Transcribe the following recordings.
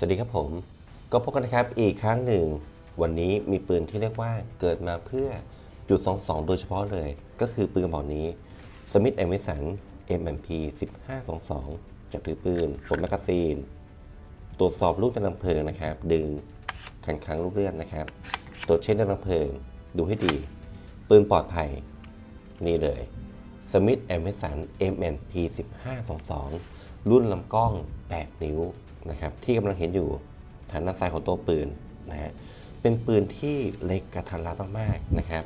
สวัสดีครับผม ก็พบกันนะครับอีกครั้งหนึ่ง วันนี้มีปืนที่เรียกว่าเกิดมาเพื่อจุด22 โดยเฉพาะเลย ก็คือปืนกระบอกนี้ Smith Wesson M&P 1522 จับถือปืนปลดแมกกาซีน ตรวจสอบลูกในลำเพลิงนะครับ ดึงขันค้างลูกเลื่อดนะครับ ตรวจเช็คในลำเพลิง ดูให้ดี ปืนปลอดภัย นี่เลย Smith Wesson M&P 1522 รุ่นลำกล้อง 8 นิ้ว นะครับที่กำลังเห็นอยู่ทางด้านซ้ายของตัวปืนนะฮะเป็นปืนที่เล็กกระทัดรัดมากๆนะครับ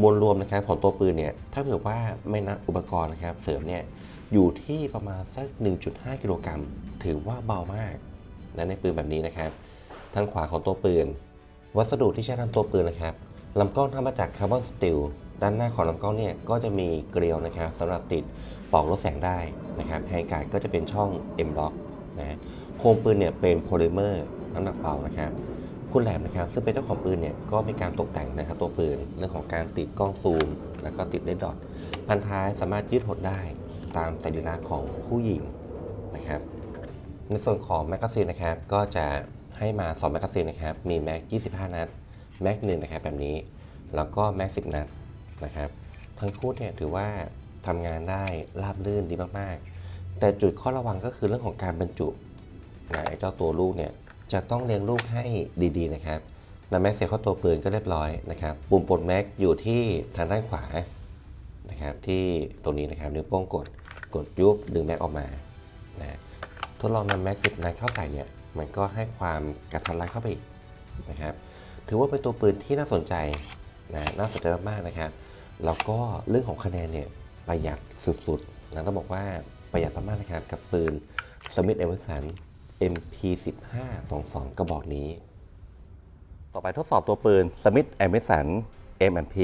มวลรวมนะครับของตัวปืนเนี่ยถ้าเผื่อว่าไม่นับอุปกรณ์นะครับเสริมเนี่ยอยู่ที่ประมาณสัก 1.5 กิโลกรัมถือว่าเบามากนะในปืนแบบนี้นะครับทางขวาของตัวปืน วัสดุที่ใช้ทำตัวปืนนะครับลำกล้องทำมาจากคาร์บอนสตีลด้านหน้าของลำกล้องเนี่ยก็จะมีเกลียวนะครับสำหรับติดปลอกลดแสงได้นะครับแฮการ์ดก็จะเป็นช่อง M lock นะ โครงปืนเนี่ยเป็นโพลิเมอร์น้ำหนักเบานะครับคุณแหลมนะครับซึ่งเป็นเจ้าของปืนเนี่ยก็มีการตกแต่งนะครับตัวปืนเรื่องของการติดกล้องซูม แล้วก็ติดเลดดอทพันท้ายสามารถยืดหดได้ตามสัญลักษณ์ของผู้หญิงนะครับในส่วนของแมกกาซีนนะครับก็จะให้มา2แมกกาซีนนะครับมีแม็ก 25 นัดแม็กหนึ่งนะครับแบบนี้ แล้วก็แม็ก 10 นัดนะครับทั้งคู่เนี่ยถือว่าทำงานได้ราบรื่นดีมากๆ แต่จุดข้อระวังก็คือเรื่องของการบรรจุ นะไอ้เจ้าตัวลูกเนี่ยจะต้องเลี้ยงลูกให้ดีๆนะครับนำแม็กเสียเข้าตัวปืนก็เรียบร้อยนะครับ ปุ่มปลดแม็กอยู่ที่ทางด้านขวานะครับที่ตรงนี้นะครับนิ้วโป้งกดกดยุบดึงแม็กออกมานะทดลองนำแม็กซิบนั้นเข้าใส่เนี่ยมันก็ให้ความกระทันรัดเข้าไปอีกนะครับ ถือว่าเป็นตัวปืนที่น่าสนใจนะน่าสนใจมากๆนะครับแล้วก็เรื่องของคะแนนเนี่ยประหยัดสุดๆนะต้องบอกว่าประหยัดมากๆนะครับกับปืน Smith Wesson MP15 22 กระบอกนี้ ต่อไปทดสอบตัวปืน Smith Wesson M&P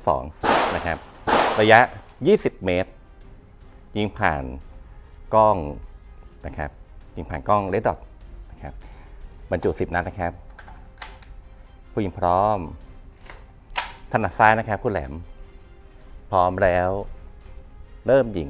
1522 นะครับ ระยะ 20 เมตร ยิงผ่านกล้องนะครับ ยิงผ่านกล้องเลดดอทนะครับ บรรจุ 10 นัดนะครับ ผู้ยิงพร้อม ถนัดซ้ายนะครับผู้แหลม พร้อมแล้ว เริ่มยิง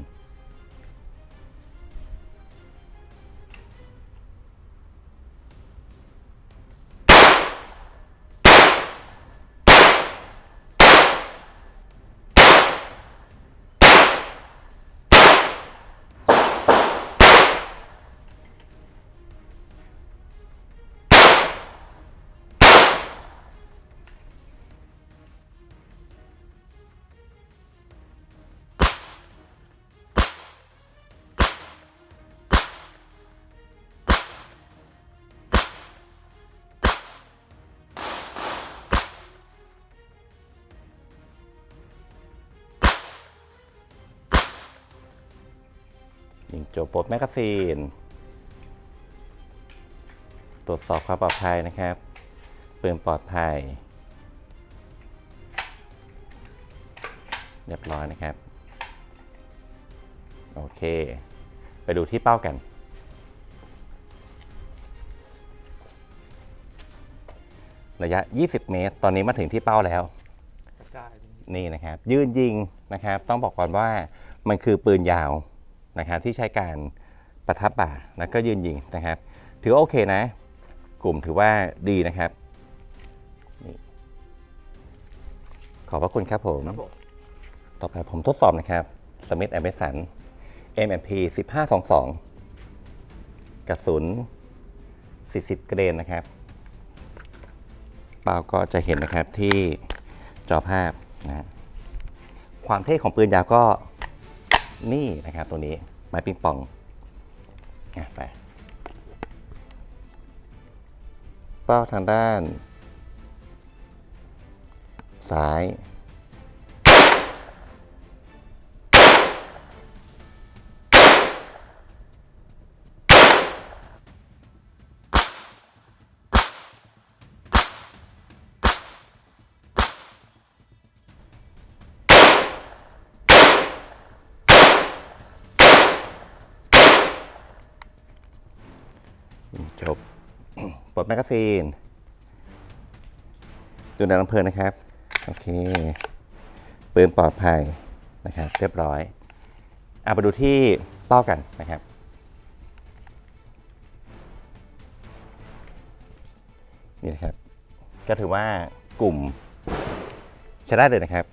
ยิงโจบปลดแมกกาซีน ตรวจสอบความปลอดภัยนะครับ ปืนปลอดภัย เรียบร้อยนะครับ โอเค ไปดูที่เป้ากัน ระยะ 20 เมตร ตอนนี้มาถึงที่เป้าแล้วกระจายเป็นนี่นะครับ ยืนยิงนะครับ ต้องบอกก่อนว่ามันคือปืนยาว นะครับที่ใช้การประทับบ่าแล้วก็ยืนยิงนะครับ ถือว่าโอเคนะ กลุ่มถือว่าดีนะครับนี่ขอบพระคุณครับผมครับผม ต่อไปผมทดสอบนะครับ Smith Wesson M&P 1522 กระสุน 40เกรนนะครับเปล่าก็จะเห็นนะครับที่จอภาพนะฮะความเท่ของปืนยาวก็ นี่นะครับตัวนี้ไม้ปิงปองไปเป้าทางด้าน ซ้าย จบปลดแมกกาซีนดูหนัำเพลินนะครับ โอเค ปืนปลอดภัยนะครับ เรียบร้อยเอาไปดูที่เป้ากันนะครับ นี่นะครับ ก็ถือว่ากลุ่มชนะเลยนะครับ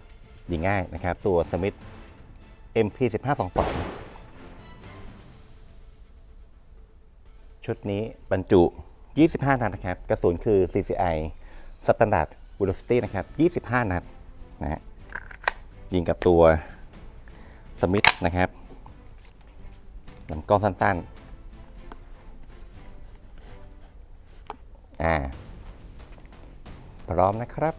ยิงง่ายนะครับ ตัวสมิธ MP1522 ชุดนี้บรรจุ 25 นัดนะครับ กระสุนคือ CCI Standard Velocity นะครับ 25 นัดนะฮะยิงกับตัวสมิธนะครับลำกล้องสั้นๆ อ่า พร้อมนะครับ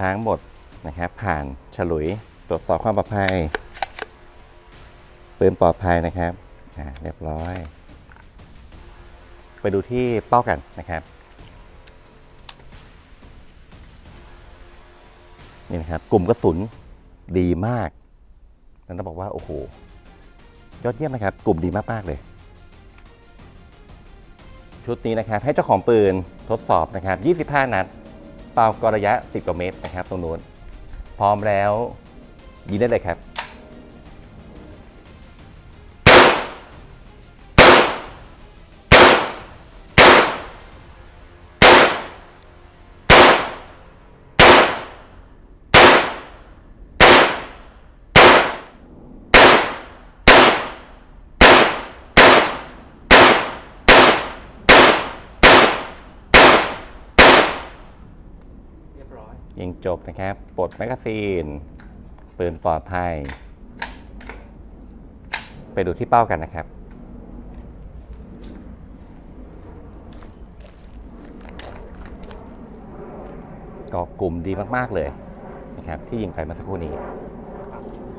ทั้งหมดนะครับ ผ่านฉลุยตรวจสอบความปลอดภัยปืนปลอดภัยนะครับเรียบร้อย ไปดูที่เป้ากันนะครับ นี่นะครับ กลุ่มกระสุนดีมากนั่นต้องบอกว่า โอ้โห ยอดเยี่ยมนะครับ กลุ่มดีมากๆเลย ชุดนี้นะครับ ให้เจ้าของปืนทดสอบนะครับ 25 นัด ป่ากระยะ 10กว่าเมตรนะครับตรงนู้นพร้อมแล้วยิงได้เลยครับ เรียบร้อย ยิง จบนะครับ ปลดแมกกาซีน ปืนปลอดภัย ไปดูที่เป้ากันนะครับ ก็กลุ่มดีมากๆเลยนะครับ ที่ยิงไปเมื่อสักครู่นี้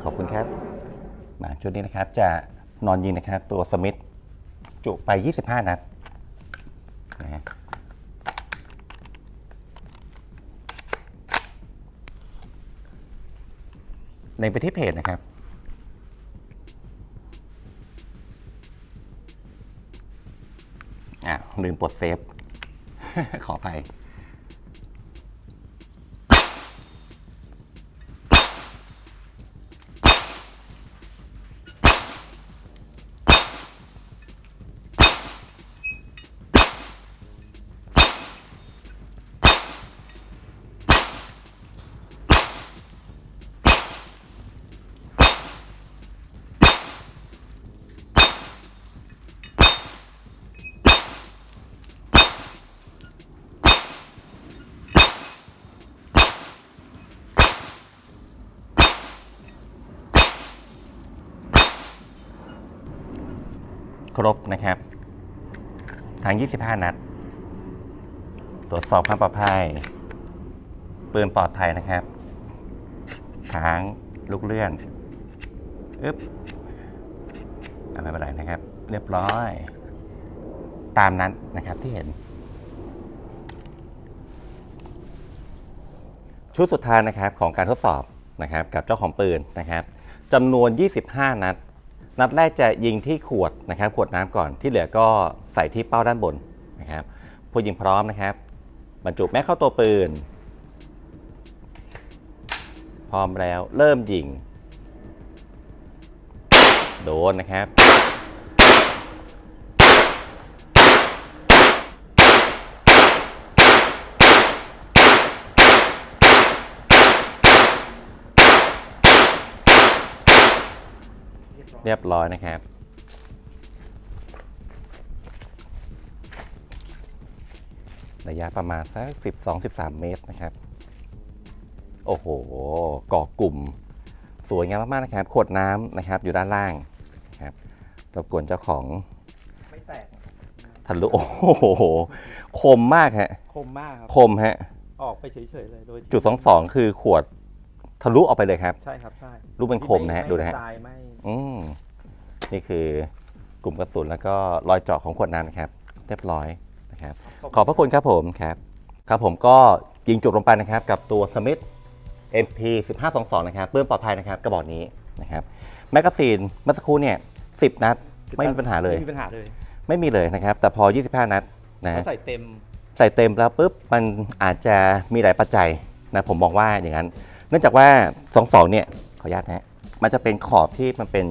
ขอบคุณครับ มาชุดนี้นะครับจะนอนยิงนะครับ ตัวสมิธจุไป 25 นัดนะฮะ ในไปที่เพจนะครับ อะลืมปลดเซฟ ขออภัย ครบนะครับทั้ง 25 นัด ตรวจสอบความปลอดภัย ปืนปลอดภัยนะครับค้างลูกเลื่อนอึ๊บไม่เป็นไรนะครับ เรียบร้อย ตามนั้นนะครับที่เห็น ชุดสุดท้ายนะครับของการทดสอบนะครับกับเจ้าของปืนนะครับจำนวน 25 นัด นัดแรกจะยิงที่ขวดนะครับขวดน้ำก่อนที่เหลือก็ใส่ที่เป้าด้านบนนะครับผู้ยิงพร้อมนะครับ บรรจุแม็กเข้าตัวปืน พร้อมแล้วเริ่มยิง โดนนะครับ เรียบร้อยเรียบร้อยนะครับ ระยะประมาณสัก12-13 เมตรนะครับ โอ้โหก่อกลุ่ม สวยงามมากๆนะครับ ขวดน้ำนะครับ อยู่ด้านล่างนะครับรบกวนเจ้าของไม่แตกทะลุโอ้โห คมมากฮะ คมมากครับ คมฮะ ออกไปเฉยๆเลยโดยจุดสองสองคือขวดทะลุออกไปเลยครับ ใช่ครับใช่ลูกเป็นคมนะฮะไดูนะฮะตายไม่ อืมนี่คือกลุ่มกระสุนแล้วก็รอยเจาะของขวดน้ำนะครับ เรียบร้อยนะครับ ขอบพระคุณครับผมครับ ครับผมก็ยิงจบลงไปนะครับ กับตัว Smith MP 1522 นะครับเพื่อปลอดภัยนะครับกระบอกนี้นะครับแมกกาซีนเมื่อสักครู่เนี่ย10 นัด ไม่มีปัญหาเลย ไม่มีปัญหาเลย ไม่มีเลยนะครับ แต่พอ 25 นัดนะเขาใส่เต็ม ใส่เต็มแล้วปุ๊บมันอาจจะมีหลายปัจจัยนะผมมองว่าอย่างนั้น เนื่องจากว่า 22 เนี่ยขออนุญาตนะฮะ มันจะเป็นขอบที่มันเป็น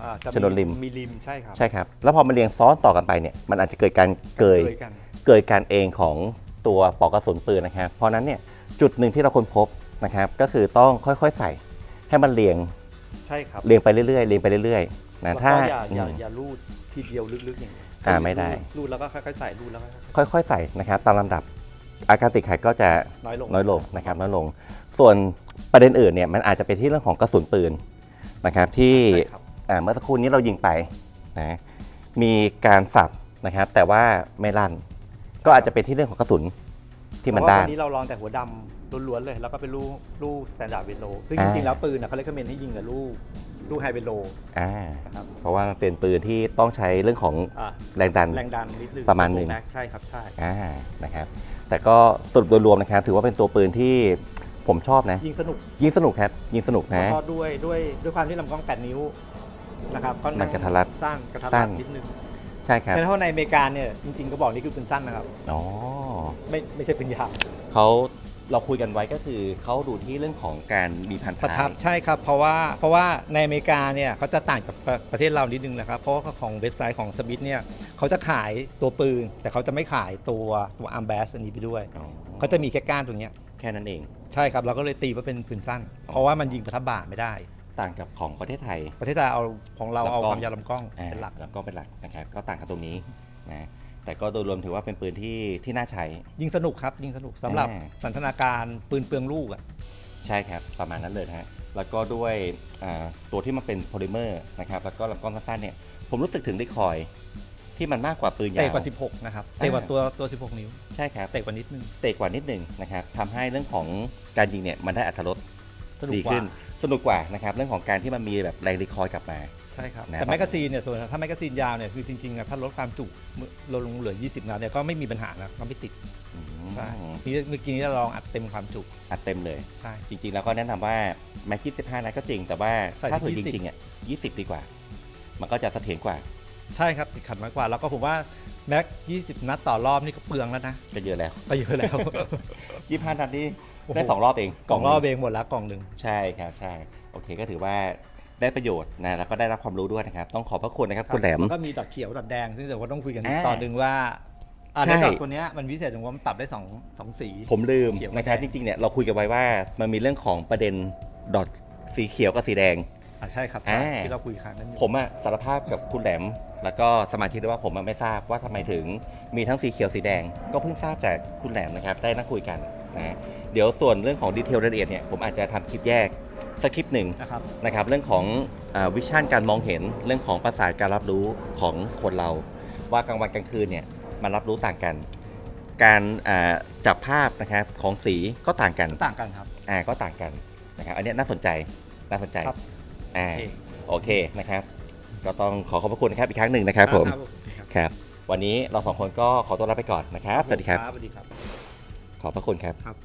อ่าจะชนวนริม มีริมใช่ครับใช่ครับ แล้วพอมันเรียงซ้อนต่อกันไปเนี่ย มันอาจจะเกิดการเกยคกัน เกิดการเองของตัวปลอกกระสุนปืนนะครับ เพราะฉะนั้นเนี่ยจุดหนึ่งที่เราค้นพบนะครับ ก็คือต้องค่อยๆใส่ให้มันเรียงใช่ครับเรียงไปเรื่อยๆเรียงไปเรื่อยๆนะแล้วถ้าก็อย่าอย่าอืม อย่ารูดทีเดียวลึกๆอย่างนี้อ่าไม่ได้รูดแล้วก็ค่อยๆใส่รูดแล้วก็ค่อยค่อยๆใส่นะครับตามลำดับอาการติดขัดก็จะๆน้อยลงน้อยลงนะครับน้อยลง ส่วนประเด็นอื่นเนี่ยมันอาจจะเป็นที่เรื่องของกระสุนปืน นะครับที่ใช่ครับอ่าเมื่อสักครู่นี้เรายิงไปนะมีการสับนะครับ แต่ว่าไม่ลั่น ก็อาจจะเป็นที่เรื่องของกระสุนที่มันเพราะด้าว่าน วันนี้เราลองแต่หัวดำล้วนๆเลย แล้วก็เป็นลูกลูกสแตนดาร์ดเวโลซึ่งอ่าจริงๆแล้วปืนน่ะเขาเลคเมนให้ยิงกับลูกลูกไฮเวโลอ่านะครับเพราะว่ามันเป็นปืนที่ต้องใช้เรื่องของอ่าแรงดัน แรงดันนิดนึงประมาณหนึ่ง แม็กใช่ครับใช่ อ่านะครับแต่ก็สรุปโดยรวมนะครับถือว่าเป็นตัวปืนที่ ผมชอบนะ ยิงสนุกยิงสนุกครับ ยิงสนุกแล้วนะก็ด้วยด้วยด้วยความที่ลำกล้อง 8 นิ้วนะครับค่อข้างมันกระทัดรัดสั้นกระทัดสั้รันดนิดนึงใช่ครับ แต่ถ้าในอเมริกาเนี่ยจริงๆก็บอกนี่คือปืนสั้นนะครับ อ๋อไม่ไม่ใช่ปืนยาวเขาเราคุยกันไว้ก็คือเขาดูที่เรื่องของการมีพันประท้าทัยบใช่ครับ เพราะว่าเพราะว่าในอเมริกาเนี่ยเขาจะต่างกับประประเทศเรานิดนึงนะครับ เพราะว่าของเว็บไซต์ของสมิธเนี่ยเขาจะขายตัวปืน แต่เขาจะไม่ขายตัวตัวอาร์มแบสอันนี้ไปด้วย อ๋อเขาจะมีแค่ก้านตัวเนี้ยแค่นั้นเอง ใช่ครับเราก็เลยตีว่าเป็นปืนสั้นอ๋อเพราะว่ามันยิงประทับบ่าไม่ได้ ต่างกับของประเทศไทย ประเทศไทยเอาของเราเอาลำกล้องความยาวลำกล้องอ่าเป็นหลักแล้วก็เป็นหลักนะครับก็ต่างกันตรงนี้นะแต่ก็โดยรวมถือว่าเป็นปืนที่ที่น่าใช้ ยิงสนุกครับ ยิงสนุกสำหรับอ่า สันทนาการปืนเปลืองลูกอะใช่ครับ ประมาณนั้นเลยนะฮะ แล้วก็ด้วยอ่าตัวที่มันเป็นโพลิเมอร์นะครับ แล้วก็ลำกล้องสั้นๆเนี่ย ผมรู้สึกถึงได้คอย ที่มันมากกว่าปืนยาว เตะกว่า 16 นะครับ เตะกว่าตัวตัว 16 นิ้ว ใช่ครับเตะกว่านิดนึง เตะกว่านิดหนึ่งนะครับทำให้เรื่องของการยิงเนี่ยมันได้อัตรสสนุกดีกว่าขึ้น สนุกกว่านะครับเรื่องของการที่มันมีแบบแรงรีคอยล์กลับมา ใช่ครับนะแต่แมกกาซีนเนี่ยส่วนถ้าแมกกาซีนยาวเนี่ยคือจริงๆอะถ้าลดความจุลดลงเหลือ 20 นัดเนี่ยก็ไม่มีปัญหานะก็ไม่ติดอืมใช่นี่เมื่อกี้นี้เราลองอัดเต็มความจุ อัดเต็มเลย ใช่ จริงๆ แล้วก็แนะนำว่าแม็กกี้15นัดก็จริง แต่ว่าใส่ถ้าเผื่อที่จริงๆอะ20ดีกว่า มันก็จะเสถียรกว่า ใช่ครับติดขัดมากกว่า แล้วก็ผมว่าแม็ก 20 นัดต่อรอบนี่ก็เปลืองแล้วนะก็เยอะแล้ว ก็เยอะแล้ว25นัดนี่โอ้โห ได้สองรอบเองกล่องรอบหนึ่เองหมดแล้วกล่องหนึ่ง ใช่ครับใช่ โอเคก็ถือว่าได้ประโยชน์นะแล้วก็ได้รับความรู้ด้วยนะครับ ต้องขอบพระคุณนะครับคุณแหลม แล้วก็มีดอทเขียวดอทแดงซึ่งเดี๋ยวว่าต้องคุยกันอ่าตอนหนึ่งว่าอ่าใช่ในดอทตัวเนี้ยมันวิเศษตรงว่ามันปรับได้สองสองสี ผมลืมเขียวกับนะครับแดจงริงๆเนี่ยเราคุยกันไว้ว่ามันมีเรื่องของประเด็นดอทสีเขียวกับสีแดงอ่า ใช่ครับใช่อ่า ที่เราคุยครั้งนั้นอยู่ผมอะสารภาพกับคุณแหลม แล้วก็สมาชิกด้วยว่าผมอะไม่ทราบว่าทำไมถึงมีทั้งสีเขียวสีแดง ก็เพิ่งทราบจากคุณแหลมนะครับได้นั่งคุยกันนะเดี๋ยวส่วนเรื่องของดีเทลรายละเอียดเนี่ยผมอาจจะทำคลิปแยกสักคลิปหนึ่ง นะครับ นะครับเรื่องของวิชั่นการมองเห็นเรื่องของประสาทการรับรู้ของคนเรา ว่ากลางวันกลางคืนเนี่ยมันรับรู้ต่างกัน การอ่าจับภาพนะครับของสีก็ต่างกันต่างกันครับ อ่าก็ต่างกันนะครับอันเนี้ยน่าสนใจน่าสนใจครับ อ่าโอเคโอเคนะครับ ก็ต้องขอขอบพระคุณนะครับอีกครั้งหนึ่งนะครับผมครับครับ วันนี้เราสองคนก็ขอตัวลาไปก่อนนะครับ สวัสดีครับ สวัสดีครับ ขอบพระคุณครับครับ